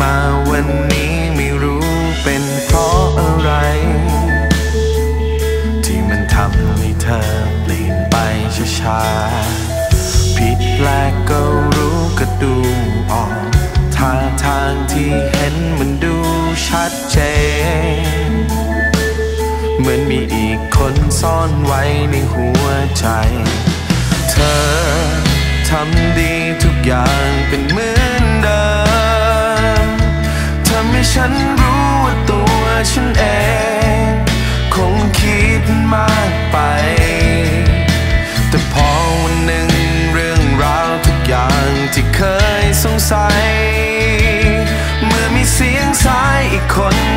มาวันนี้ไม่รู้เป็นเพราะอะไร ที่มันทำให้เธอเปลี่ยนไปช้าๆผิดแปลกก็รู้ก็ดูออกท่าทางที่เห็นมันดูชัดเจน เหมือนมีอีกคนซ่อนไว้ในหัวใจ เธอทำดีทุกอย่างเป็นเหมือนเดิม ให้ฉันรู้ว่าตัวฉันเอง คงคิดมากไป แต่พอวันหนึ่งเรื่องราวทุกอย่างที่เคยสงสัย เมื่อมีเสียงสายอีกคน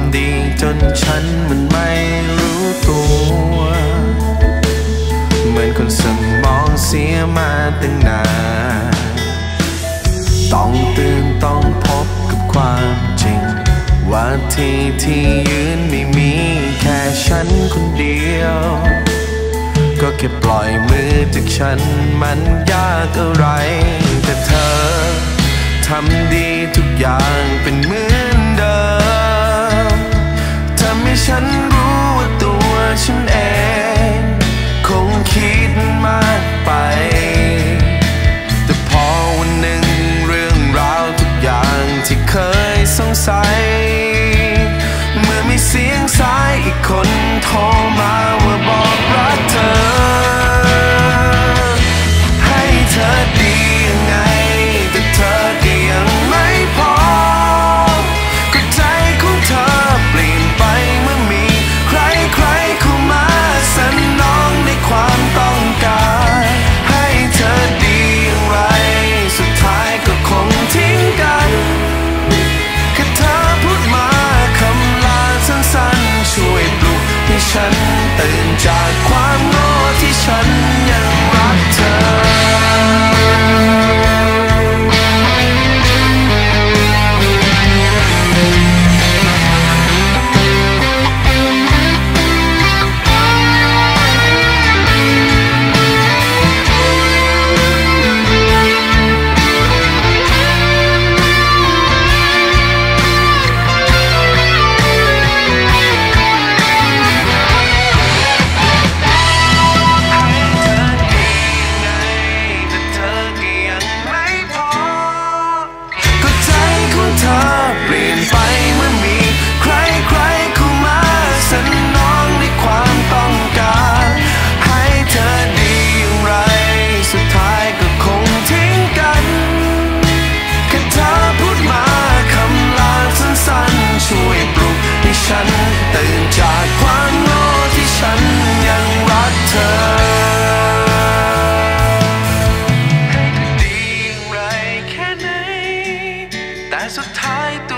ำดีจนฉันมันไม่รู้ตัว เหมือนคนสมองเสียมาตั้งนาน ต้องตื่นต้องพบกับความจริง ว่าที่ที่ยืนไม่มีแค่ฉันคนเดียว ก็แค่ปล่อยมือจากฉันมันยากอะไร แต่เธอทำดีทุกอย่างเป็นเหมือ ฉันตื่นจากความโง่ที่ฉันยังรักเธอให้เธอดีอย่างไรแค่ไหน แต่สุดท้ายตัว